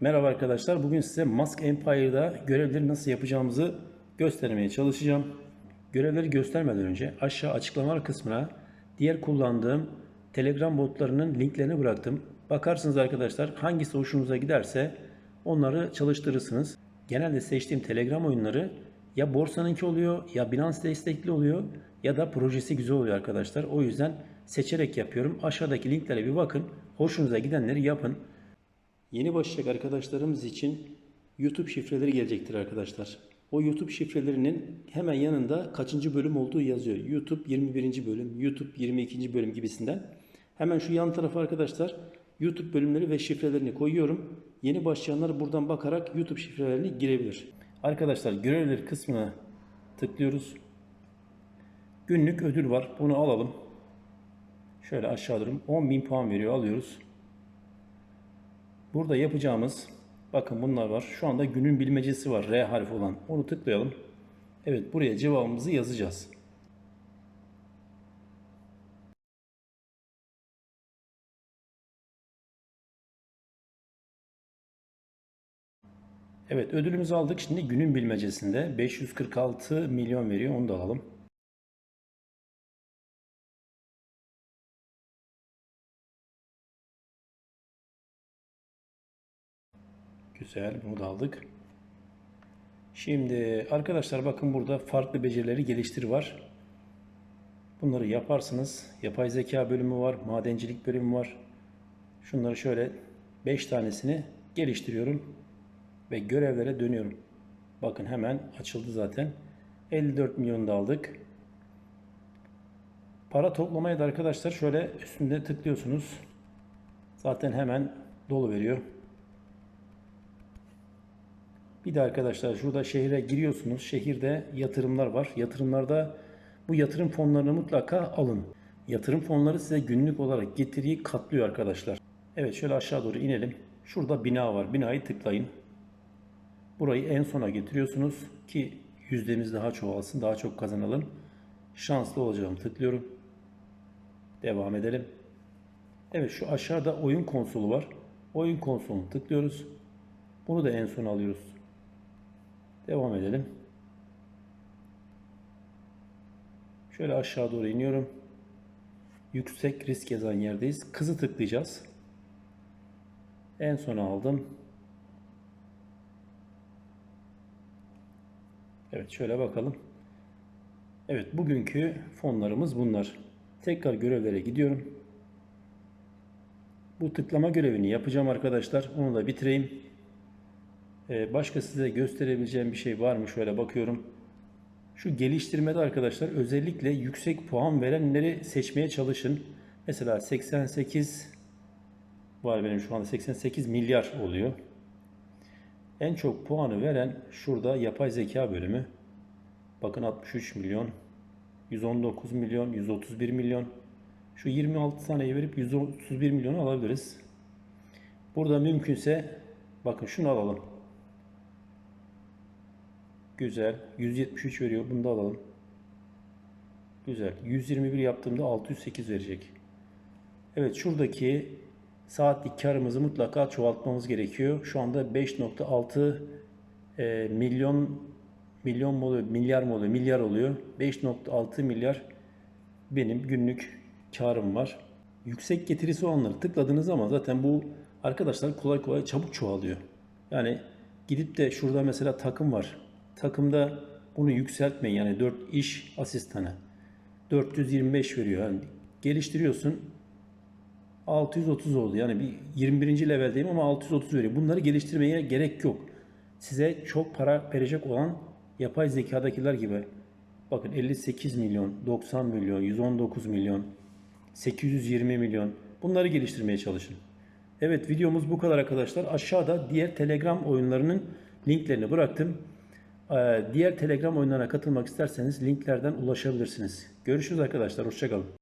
Merhaba arkadaşlar. Bugün size Mask Empire'da görevleri nasıl yapacağımızı göstermeye çalışacağım. Görevleri göstermeden önce aşağı açıklamalar kısmına diğer kullandığım Telegram botlarının linklerini bıraktım. Bakarsınız arkadaşlar hangisi hoşunuza giderse onları çalıştırırsınız. Genelde seçtiğim Telegram oyunları ya borsanınki oluyor ya Binance destekli oluyor ya da projesi güzel oluyor arkadaşlar. O yüzden seçerek yapıyorum. Aşağıdaki linklere bir bakın. Hoşunuza gidenleri yapın. Yeni başlayacak arkadaşlarımız için YouTube şifreleri gelecektir arkadaşlar. O YouTube şifrelerinin hemen yanında kaçıncı bölüm olduğu yazıyor. YouTube 21. bölüm, YouTube 22. bölüm gibisinden. Hemen şu yan tarafa arkadaşlar YouTube bölümleri ve şifrelerini koyuyorum. Yeni başlayanlar buradan bakarak YouTube şifrelerini girebilir. Arkadaşlar görevleri kısmına tıklıyoruz. Günlük ödül var. Bunu alalım. Şöyle aşağı durum. 10.000 puan veriyor. Alıyoruz. Burada yapacağımız bakın bunlar var. Şu anda günün bilmecesi var. R harfi olan. Onu tıklayalım. Evet buraya cevabımızı yazacağız. Evet ödülümüzü aldık. Şimdi günün bilmecesinde 546 milyon veriyor. Onu da alalım. Güzel, bunu da aldık. Şimdi arkadaşlar bakın burada farklı becerileri geliştir var. Bunları yaparsınız. Yapay zeka bölümü var, madencilik bölümü var. Şunları şöyle 5 tanesini geliştiriyorum ve görevlere dönüyorum. Bakın hemen açıldı zaten. 54 milyon da aldık. Para toplamaya da arkadaşlar şöyle üstünde tıklıyorsunuz. Zaten hemen dolu veriyor. Bir de arkadaşlar şurada şehire giriyorsunuz. Şehirde yatırımlar var. Yatırımlarda bu yatırım fonlarını mutlaka alın. Yatırım fonları size günlük olarak getiriyi katlıyor arkadaşlar. Evet şöyle aşağı doğru inelim. Şurada bina var. Binayı tıklayın. Burayı en sona getiriyorsunuz ki yüzdemiz daha çoğalsın, daha çok kazanalım. Şanslı olacağım. Tıklıyorum. Devam edelim. Evet şu aşağıda oyun konsolu var. Oyun konsolunu tıklıyoruz. Bunu da en son alıyoruz. Devam edelim. Şöyle aşağı doğru iniyorum. Yüksek risk yazan yerdeyiz. Kızı tıklayacağız. En sona aldım. Evet şöyle bakalım. Evet bugünkü fonlarımız bunlar. Tekrar görevlere gidiyorum. Bu tıklama görevini yapacağım arkadaşlar. Onu da bitireyim. Ee, başka size gösterebileceğim bir şey var mı? Şöyle bakıyorum. Şu geliştirmede arkadaşlar özellikle yüksek puan verenleri seçmeye çalışın. Mesela 88 var benim şu anda 88 milyar oluyor. En çok puanı veren şurada yapay zeka bölümü. Bakın 63 milyon, 119 milyon, 131 milyon. Şu 26 taneyi verip 131 milyonu alabiliriz. Burada mümkünse bakın şunu alalım. Güzel. 173 veriyor. Bunu da alalım. Güzel. 121 yaptığımda 608 verecek. Evet şuradaki saatlik karımızı mutlaka çoğaltmamız gerekiyor. Şu anda 5.6 e, milyon milyon mu milyar mı oluyor, milyar oluyor. 5.6 milyar benim günlük karım var. Yüksek getirisi olanları tıkladığınız zaman zaten bu arkadaşlar kolay kolay çabuk çoğalıyor. Yani gidip de şurada mesela takım var. Takımda bunu yükseltmeyin. Yani 4 iş asistanı. 425 veriyor. Yani geliştiriyorsun. 630 oldu. Yani bir 21. leveldeyim ama 630 veriyor. Bunları geliştirmeye gerek yok. Size çok para verecek olan yapay zekadakiler gibi. Bakın 58 milyon, 90 milyon, 119 milyon, 820 milyon. Bunları geliştirmeye çalışın. Evet videomuz bu kadar arkadaşlar. Aşağıda diğer Telegram oyunlarının linklerini bıraktım. Ee, Diğer Telegram oyunlarına katılmak isterseniz linklerden ulaşabilirsiniz. Görüşürüz arkadaşlar. Hoşçakalın.